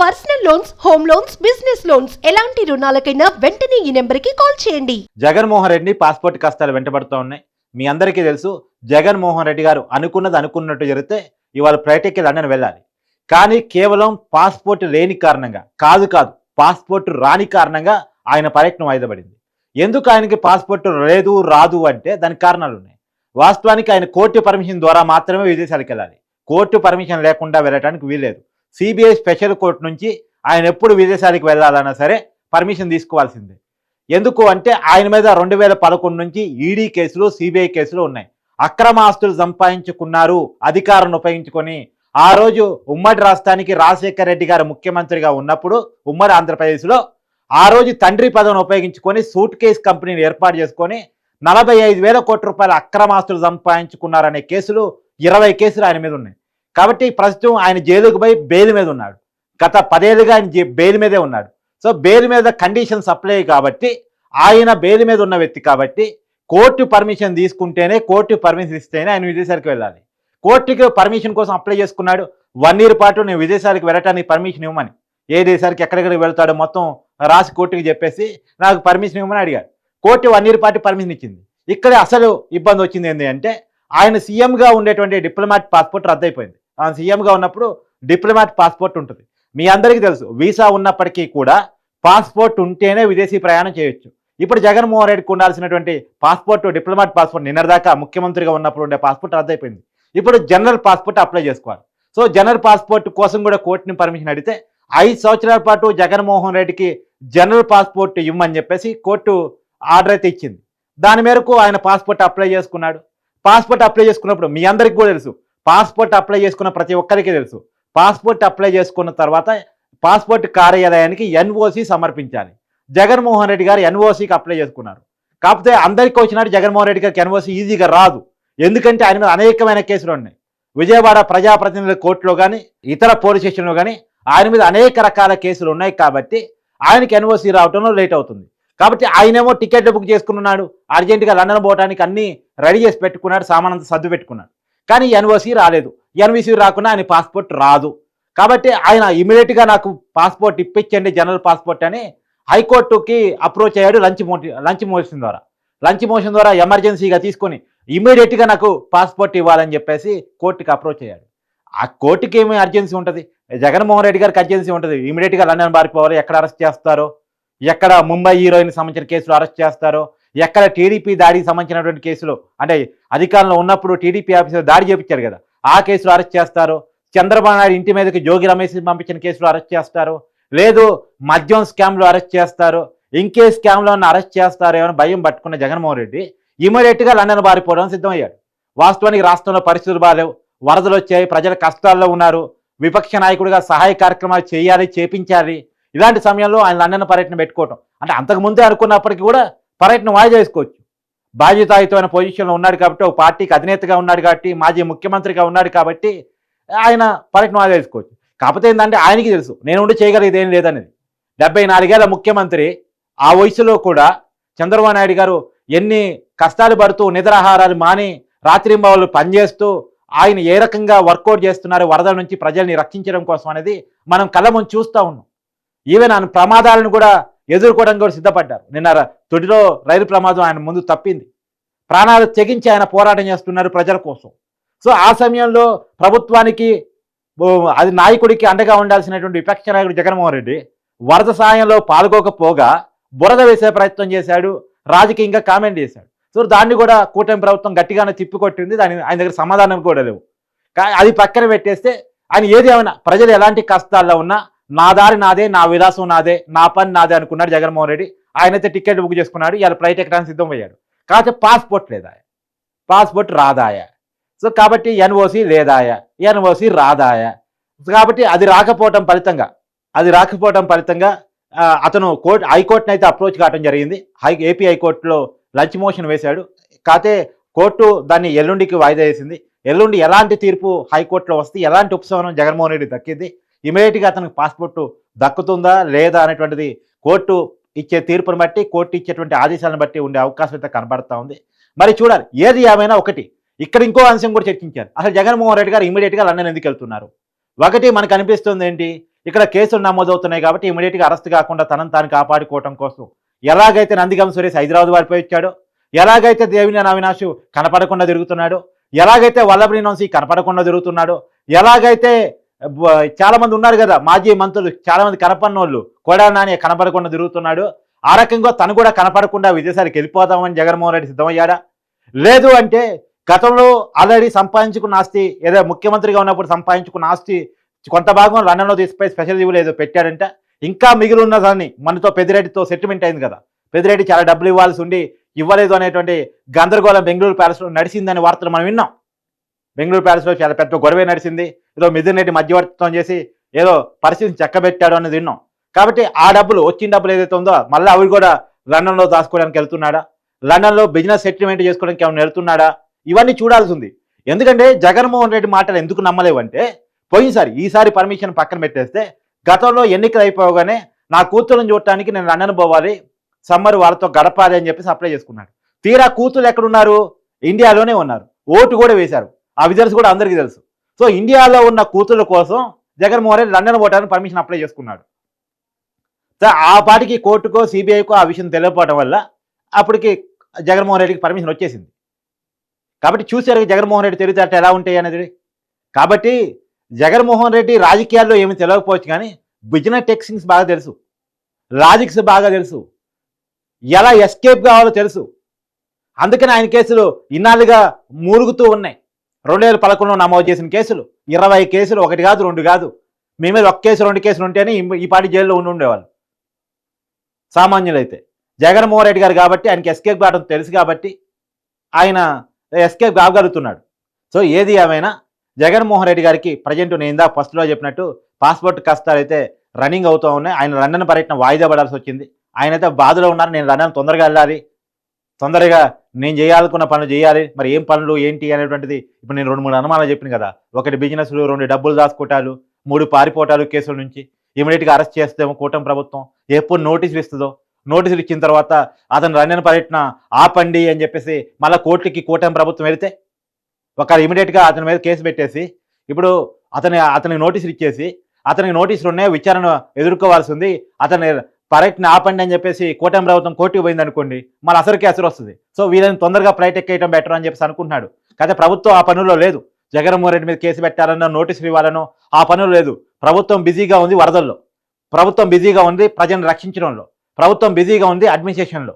Personal loans home loans business loans. ఎలాంటి రుణాలకైనా వెంటనే ఈ నెంబర్కి కాల్ చేయండి. జగన్మోహన్ రెడ్డిని పాస్పోర్ట్ కష్టాలు వెంటబడుతూ ఉన్నాయి. మీ అందరికీ తెలుసు జగన్మోహన్ రెడ్డి గారు అనుకున్నది అనుకున్నట్టు జరిగితే ఇవాళ ఫ్లైట్కి లండన్ వెళ్ళాలి. కానీ కేవలం పాస్పోర్ట్ లేని కారణంగా కాదు కాదు పాస్పోర్ట్ రాని కారణంగా ఆయన పర్యటన వాయిదపడింది. ఎందుకు ఆయనకి పాస్పోర్ట్ లేదు రాదు అంటే దానికి కారణాలు ఉన్నాయి. వాస్తవానికి ఆయన కోర్టు పర్మిషన్ ద్వారా మాత్రమే విదేశాలకు వెళ్ళాలి. కోర్టు పర్మిషన్ లేకుండా వెళ్ళడానికి వీలేదు సిబిఐ స్పెషల్ కోర్టు నుంచి ఆయన ఎప్పుడు విదేశాలకు వెళ్ళాలన్నా సరే పర్మిషన్ తీసుకోవాల్సిందే. ఎందుకు అంటే ఆయన మీద రెండు వేల పదకొండు నుంచి ఈడీ కేసులు సిబిఐ కేసులు ఉన్నాయి. అక్రమ ఆస్తులు సంపాదించుకున్నారు అధికారాన్ని ఉపయోగించుకొని ఆ రోజు ఉమ్మడి రాష్ట్రానికి రాజశేఖర రెడ్డి గారు ముఖ్యమంత్రిగా ఉన్నప్పుడు ఉమ్మడి ఆంధ్రప్రదేశ్లో ఆ రోజు తండ్రి పదవిని ఉపయోగించుకొని సూట్ కేస్ కంపెనీని ఏర్పాటు చేసుకొని నలభై ఐదు వేల కోట్ల రూపాయల అక్రమాస్తులు సంపాదించుకున్నారనే కేసులు ఇరవై కేసులు ఆయన మీద ఉన్నాయి. కాబట్టి ప్రస్తుతం ఆయన జైలుకు పోయి బెయిల్ మీద ఉన్నాడు. గత పదేళ్ళుగా ఆయన బెయిల్ మీదే ఉన్నాడు. సో బెయిల్ మీద కండిషన్స్ అప్లై కాబట్టి ఆయన బెయిల్ మీద ఉన్న వ్యక్తి కాబట్టి కోర్టు పర్మిషన్ తీసుకుంటేనే కోర్టు పర్మిషన్ ఇస్తేనే ఆయన విదేశాలకు వెళ్ళాలి. కోర్టుకి పర్మిషన్ కోసం అప్లై చేసుకున్నాడు. వన్ ఇయర్ పాటు నేను విదేశాలకు వెళ్ళటానికి పర్మిషన్ ఇవ్వమని. ఏ దేశానికి ఎక్కడెక్కడికి వెళ్తాడో మొత్తం రాసి కోర్టుకి చెప్పేసి నాకు పర్మిషన్ ఇవ్వమని అడిగాడు. కోర్టు వన్ ఇయర్ పాటు పర్మిషన్ ఇచ్చింది. ఇక్కడే అసలు ఇబ్బంది వచ్చింది ఏంటి అంటే ఆయన సీఎంగా ఉండేటువంటి డిప్లొమాట్ పాస్పోర్ట్ రద్దయిపోయింది ఆయన సీఎంగా ఉన్నప్పుడు డిప్లొమాట్ పాస్పోర్ట్ ఉంటుంది. మీ అందరికీ తెలుసు వీసా ఉన్నప్పటికీ కూడా పాస్పోర్ట్ ఉంటేనే విదేశీ ప్రయాణం చేయొచ్చు. ఇప్పుడు జగన్మోహన్ రెడ్డికి ఉండాల్సినటువంటి పాస్పోర్ట్ డిప్లొమాట్ పాస్పోర్ట్ నిన్నటిదాకా ముఖ్యమంత్రిగా ఉన్నప్పుడు ఉండే పాస్పోర్ట్ రద్దయిపోయింది. ఇప్పుడు జనరల్ పాస్పోర్ట్ అప్లై చేసుకోవాలి. సో జనరల్ పాస్పోర్ట్ కోసం కూడా కోర్టుని పర్మిషన్ అడిగితే ఐదు సంవత్సరాల పాటు జగన్మోహన్ రెడ్డికి జనరల్ పాస్పోర్ట్ ఇవ్వమని చెప్పేసి కోర్టు ఆర్డర్ అయితే ఇచ్చింది. దాని మేరకు ఆయన పాస్పోర్ట్ అప్లై చేసుకున్నాడు. పాస్పోర్ట్ అప్లై చేసుకున్నప్పుడు మీ అందరికీ కూడా తెలుసు పాస్పోర్ట్ అప్లై చేసుకున్న ప్రతి ఒక్కరికి తెలుసు. పాస్పోర్ట్ అప్లై చేసుకున్న తర్వాత పాస్పోర్ట్ కార్యాలయానికి ఎన్ఓసి సమర్పించాలి. జగన్మోహన్ రెడ్డి గారు ఎన్ఓసికి అప్లై చేసుకున్నారు. కాకపోతే అందరికీ వచ్చినట్టు జగన్మోహన్ రెడ్డి గారికి ఎన్ఓసి ఈజీగా రాదు. ఎందుకంటే ఆయన మీద అనేకమైన కేసులు ఉన్నాయి. విజయవాడ ప్రజాప్రతినిధుల కోర్టులో కానీ ఇతర పోలీస్ స్టేషన్లో కానీ ఆయన మీద అనేక రకాల కేసులు ఉన్నాయి కాబట్టి ఆయనకి ఎన్ఓసి రావటంలో లేట్ అవుతుంది. కాబట్టి ఆయనేమో టికెట్లు బుక్ చేసుకున్నాడు. అర్జెంటుగా లండన్ పోవడానికి అన్ని రెడీ చేసి పెట్టుకున్నాడు. సామానంతా సర్దు పెట్టుకున్నాడు. కానీ ఎన్ఓసి రాలేదు. ఎన్ఓసి రాకుండా ఆయన పాస్పోర్ట్ రాదు. కాబట్టి ఆయన ఇమీడియట్గా నాకు పాస్పోర్ట్ ఇప్పించండి జనరల్ పాస్పోర్ట్ అని హైకోర్టుకి అప్రోచ్ అయ్యాడు లంచ్ లంచ్ మోషన్ ద్వారా. లంచ్ మోషన్ ద్వారా ఎమర్జెన్సీగా తీసుకొని ఇమీడియట్గా నాకు పాస్పోర్ట్ ఇవ్వాలని చెప్పేసి కోర్టుకి అప్రోచ్ అయ్యాడు. ఆ కోర్టుకి ఏమి అర్జెన్సీ ఉంటుంది? జగన్మోహన్ రెడ్డి గారికి అర్జెన్సీ ఉంటుంది. ఇమీడియట్గా లండన్ పారిపోవాలి ఎక్కడ అరెస్ట్ చేస్తారో? ఎక్కడ ముంబై హీరోయిన్ సంబంధించిన కేసులు అరెస్ట్ చేస్తారో? ఎక్కడ టీడీపీ దాడికి సంబంధించినటువంటి కేసులు అంటే అధికారంలో ఉన్నప్పుడు టీడీపీ ఆఫీసర్ దాడి చేపించారు కదా ఆ కేసులో అరెస్ట్ చేస్తారు. చంద్రబాబు నాయుడు ఇంటి మీదకి జోగి రమేష్ పంపించిన కేసులో అరెస్ట్ చేస్తారు. లేదు మద్యం స్కామ్లో అరెస్ట్ చేస్తారు. ఇంకే స్కామ్లో అరెస్ట్ చేస్తారేమో అని భయం పట్టుకున్న జగన్మోహన్ రెడ్డి ఇమీడియట్గా లండన్ బారిపోవడం సిద్ధమయ్యాడు. వాస్తవానికి రాష్ట్రంలో పరిస్థితులు బాగాలేవు. వరదలు వచ్చాయి ప్రజలు కష్టాల్లో ఉన్నారు. విపక్ష నాయకుడిగా సహాయ కార్యక్రమాలు చేయాలి చేపించాలి. ఇలాంటి సమయంలో ఆయన లండన్ పర్యటన పెట్టుకోవటం. అంటే అంతకుముందే అనుకున్నప్పటికీ కూడా పర్యటన వాయిదా వేసుకోవచ్చు. బాధ్యతాయుతమైన పొజిషన్లో ఉన్నాడు కాబట్టి ఒక పార్టీకి అధినేతగా ఉన్నాడు కాబట్టి మాజీ ముఖ్యమంత్రిగా ఉన్నాడు కాబట్టి ఆయన పర్యటన వాయిదా వేసుకోవచ్చు. కాకపోతే ఏంటంటే ఆయనకి తెలుసు నేను ఉండి చేయగలిగేది ఏం లేదనేది. డెబ్బై నాలుగేళ్ళ ముఖ్యమంత్రి ఆ వయసులో కూడా చంద్రబాబు నాయుడు గారు ఎన్ని కష్టాలు పడుతూ నిద్రాహారాలు మాని రాత్రింబావులు పనిచేస్తూ ఆయన ఏ రకంగా వర్కౌట్ చేస్తున్నారు వరదల నుంచి ప్రజల్ని రక్షించడం కోసం అనేది మనం కళ్ళ ముందు చూస్తూ ఉన్నాం. ఈవెన్ ఆయన ప్రమాదాలను కూడా ఎదుర్కోవడానికి కూడా సిద్ధపడ్డారు. నిన్న తొడిలో రైలు ప్రమాదం ఆయన ముందు తప్పింది. ప్రాణాలు తెగించి ఆయన పోరాటం చేస్తున్నారు ప్రజల కోసం. సో ఆ సమయంలో ప్రభుత్వానికి అది నాయకుడికి అండగా ఉండాల్సినటువంటి విపక్ష నాయకుడు జగన్మోహన్ రెడ్డి వరద సాయంలో పాల్గొకపోగా బురద వేసే ప్రయత్నం చేశాడు రాజకీయంగా కామెంట్ చేశాడు. సో దాన్ని కూడా కూటమి ప్రభుత్వం గట్టిగానే తిప్పికొట్టింది. దాని ఆయన దగ్గర సమాధానం కూడా లేవు. కానీ అది పక్కన పెట్టేస్తే ఆయన ఏది ఏమైనా ప్రజలు ఎలాంటి కష్టాల్లో ఉన్నా నా దారి నాదే నా విలాసం నాదే నా పని నాదే అనుకున్నాడు జగన్మోహన్ రెడ్డి. ఆయనైతే టికెట్ బుక్ చేసుకున్నాడు ఇవాళ ఫ్లైట్ ఎక్కడానికి సిద్ధం అయ్యాడు. కాకపోతే పాస్పోర్ట్ లేదా పాస్పోర్ట్ రాదాయా? సో కాబట్టి ఎన్ఓసి లేదాయా? ఎన్ఓసి రాదాయా? కాబట్టి అది రాకపోవటం ఫలితంగా అది రాకపోవటం ఫలితంగా అతను కోర్టు హైకోర్టును అయితే అప్రోచ్ కావడం జరిగింది. హై ఏపీ హైకోర్టులో లంచ్ మోషన్ వేశాడు. కాకపోతే కోర్టు దాన్ని ఎల్లుండికి వాయిదా వేసింది. ఎల్లుండి ఎలాంటి తీర్పు హైకోర్టులో వస్తే ఎలాంటి ఉపశమనం జగన్మోహన్ రెడ్డి దక్కింది? ఇమీడియట్గా అతనికి పాస్పోర్టు దక్కుతుందా లేదా అనేటువంటిది కోర్టు ఇచ్చే తీర్పును బట్టి కోర్టు ఇచ్చేటువంటి ఆదేశాలను బట్టి ఉండే అవకాశం అయితే కనబడతా ఉంది. మరి చూడాలి ఏది ఏమైనా ఒకటి. ఇక్కడ ఇంకో అంశం కూడా చర్చించారు. అసలు జగన్మోహన్ రెడ్డి గారు ఇమీడియట్గా లండన్ ఎందుకు వెళ్తున్నారు? ఒకటి మనకు అనిపిస్తుంది ఏంటి? ఇక్కడ కేసులు నమోదవుతున్నాయి కాబట్టి ఇమీడియట్గా అరెస్ట్ కాకుండా తనను తాను కాపాడుకోవటం కోసం. ఎలాగైతే నందిగం సురేష్ హైదరాబాద్ వారిపోయి వచ్చాడో ఎలాగైతే దేవినేని అవినాష్ కనపడకుండా తిరుగుతున్నాడో ఎలాగైతే వల్లభని వంశీ కనపడకుండా తిరుగుతున్నాడో ఎలాగైతే చాలామంది చాలా మంది ఉన్నారు కదా మాజీ మంత్రులు చాలా మంది కనపడినోళ్ళు. కొడా నాని కనపడకుండా తిరుగుతున్నాడు. ఆ రకంగా తను కూడా కనపడకుండా విదేశాలకు వెళ్ళిపోతామని జగన్మోహన్ రెడ్డి సిద్ధమయ్యాడా? లేదు అంటే గతంలో ఆల్రెడీ సంపాదించుకున్న ఆస్తి ఏదో ముఖ్యమంత్రిగా ఉన్నప్పుడు సంపాదించుకున్న ఆస్తి కొంత భాగం లండన్లో తీసిపోయి స్పెషల్ లీవ్లు ఏదో పెట్టాడంట. ఇంకా మిగిలి ఉన్న దాన్ని మనతో పెద్దిరెడ్డితో సెటిల్మెంట్ అయింది కదా. పెద్దిరెడ్డి చాలా డబ్బులు ఇవ్వాల్సి ఉండి ఇవ్వలేదు అనేటువంటి గందరగోళం బెంగళూరు ప్యాలెస్లో నడిచిందనే వార్తలు మనం విన్నాం. బెంగళూరు ప్యాలెస్లో చాలా పెద్ద గొడవే నడిచింది. ఏదో మిథున్ రెడ్డి మధ్యవర్తిత్వం చేసి ఏదో పరిస్థితిని చక్కబెట్టాడు అనేది విన్నాం. కాబట్టి ఆ డబ్బులు వచ్చిన డబ్బులు ఏదైతే ఉందో మళ్ళీ అవి కూడా లండన్లో దాచుకోవడానికి వెళ్తున్నాడా? లండన్లో బిజినెస్ సెటిల్మెంట్ చేసుకోవడానికి ఏమైనా వెళ్తున్నాడా? ఇవన్నీ చూడాల్సి ఉంది. ఎందుకంటే జగన్మోహన్ రెడ్డి మాటలు ఎందుకు నమ్మలేవంటే పోయినసారి ఈసారి పర్మిషన్ పక్కన పెట్టేస్తే గతంలో ఎన్నికలు అయిపోగానే నా కూతురుని చూడటానికి నేను లండన్ పోవాలి సమ్మర్ వాళ్ళతో గడపాలి అని చెప్పేసి అప్లై చేసుకున్నాడు. తీరా కూతురు ఎక్కడున్నారు? ఇండియాలోనే ఉన్నారు. ఓటు కూడా వేశారు. ఆ విజల్స్ కూడా అందరికీ తెలుసు. సో ఇండియాలో ఉన్న కూతుళ్ళ కోసం జగన్మోహన్ రెడ్డి లండన్ పోవడానికి పర్మిషన్ అప్లై చేసుకున్నాడు. సో ఆ పాటికి కోర్టుకో సిబిఐకో ఆ విషయం తెలియకపోవడం వల్ల అప్పటికి జగన్మోహన్ రెడ్డికి పర్మిషన్ వచ్చేసింది. కాబట్టి చూశారు జగన్మోహన్ రెడ్డి తెలివితేట ఎలా ఉంటాయి అనేది. కాబట్టి జగన్మోహన్ రెడ్డి రాజకీయాల్లో ఏమి తెలియకపోవచ్చు కానీ బిజినెస్ టెక్సింగ్స్ బాగా తెలుసు. లాజిక్స్ బాగా తెలుసు. ఎలా ఎస్కేప్ కావాలో తెలుసు. అందుకని ఆయన కేసులు ఇన్నాళ్ళుగా మూలుగుతూ ఉన్నాయి. రెండు వేల పదకొండులో నమోదు చేసిన కేసులు. ఇరవై కేసులు ఒకటి కాదు రెండు కాదు. మీ మీద ఒక కేసు రెండు కేసులు ఉంటేనే ఈ- పాటి జైల్లో ఉండి ఉండేవాళ్ళు. సామాన్యులైతే. జగన్మోహన్ రెడ్డి గారు కాబట్టి ఆయనకి ఎస్కేప్ కావడం తెలుసు కాబట్టి ఆయన ఎస్కేప్ కాగలుగుతున్నాడు. సో ఏది ఏమైనా జగన్మోహన్ రెడ్డి గారికి ప్రజెంట్ నేను ఇందా ఫస్ట్లో చెప్పినట్టు పాస్పోర్ట్ కష్టాలు అయితే రన్నింగ్ అవుతూ ఉన్నాయి. ఆయన లండన్ పర్యటన వాయిదా పడాల్సి వచ్చింది. ఆయన అయితే బాధలో ఉన్నారు. నేను లండన్ తొందరగా వెళ్ళాలి. తొందరగా నేను చేయాలనుకున్న పనులు చేయాలి. మరి ఏం పనులు ఏంటి అనేటువంటిది ఇప్పుడు నేను రెండు మూడు అనుమానాలు చెప్పిన కదా. ఒకటి బిజినెస్లు రెండు డబ్బులు దాచుకోవటాలు మూడు పారిపోవటాలు కేసుల నుంచి. ఇమీడియట్గా అరెస్ట్ చేస్తేమో కూటమి ప్రభుత్వం. ఎప్పుడు నోటీసులు ఇస్తుందో? నోటీసులు ఇచ్చిన తర్వాత అతను లండన్ పర్యటన ఆపండి అని చెప్పేసి మళ్ళీ కోర్టుకి కూటమి ప్రభుత్వం వెళితే ఒక ఇమీడియట్గా అతని మీద కేసు పెట్టేసి ఇప్పుడు అతని అతనికి నోటీసులు ఇచ్చేసి అతనికి నోటీసులు ఉన్నాయి విచారణ ఎదుర్కోవాల్సి ఉంది. అతని పర్యటన ఆపండి అని చెప్పేసి కోటం ప్రభుత్వం కోర్టుకు పోయింది అనుకోండి మళ్ళీ అసలుకి అసలు వస్తుంది. సో వీళ్ళని తొందరగా ఫ్లైట్ ఎక్కేయడం బెటర్ అని చెప్పేసి అనుకుంటున్నాడు. కదా ప్రభుత్వం ఆ పనుల్లో లేదు. జగన్మోహన్ రెడ్డి మీద కేసు పెట్టాలనో నోటీసులు ఇవ్వాలనో ఆ పనులు లేదు. ప్రభుత్వం బిజీగా ఉంది వరదల్లో. ప్రభుత్వం బిజీగా ఉంది ప్రజలను రక్షించడంలో. ప్రభుత్వం బిజీగా ఉంది అడ్మినిస్ట్రేషన్లో.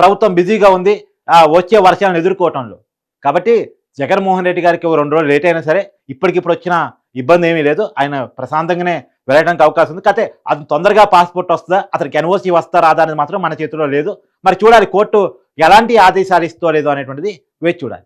ప్రభుత్వం బిజీగా ఉంది ఆ, వచ్చే వర్షాలను ఎదుర్కోవటంలో. కాబట్టి జగన్మోహన్ రెడ్డి గారికి రెండు రోజులు లేట్ అయినా సరే ఇప్పటికిప్పుడు వచ్చిన ఇబ్బంది ఏమీ లేదు. ఆయన ప్రశాంతంగానే వెళ్ళడానికి అవకాశం ఉంది. కాకపోతే అది తొందరగా పాస్పోర్ట్ వస్తుందా? అతనికి ఎన్ఓసీ వస్తా రాదా అనేది మాత్రం మన చేతిలో లేదు. మరి చూడాలి కోర్టు ఎలాంటి ఆదేశాలు ఇస్తో లేదో అనేటువంటిది వేచి చూడాలి.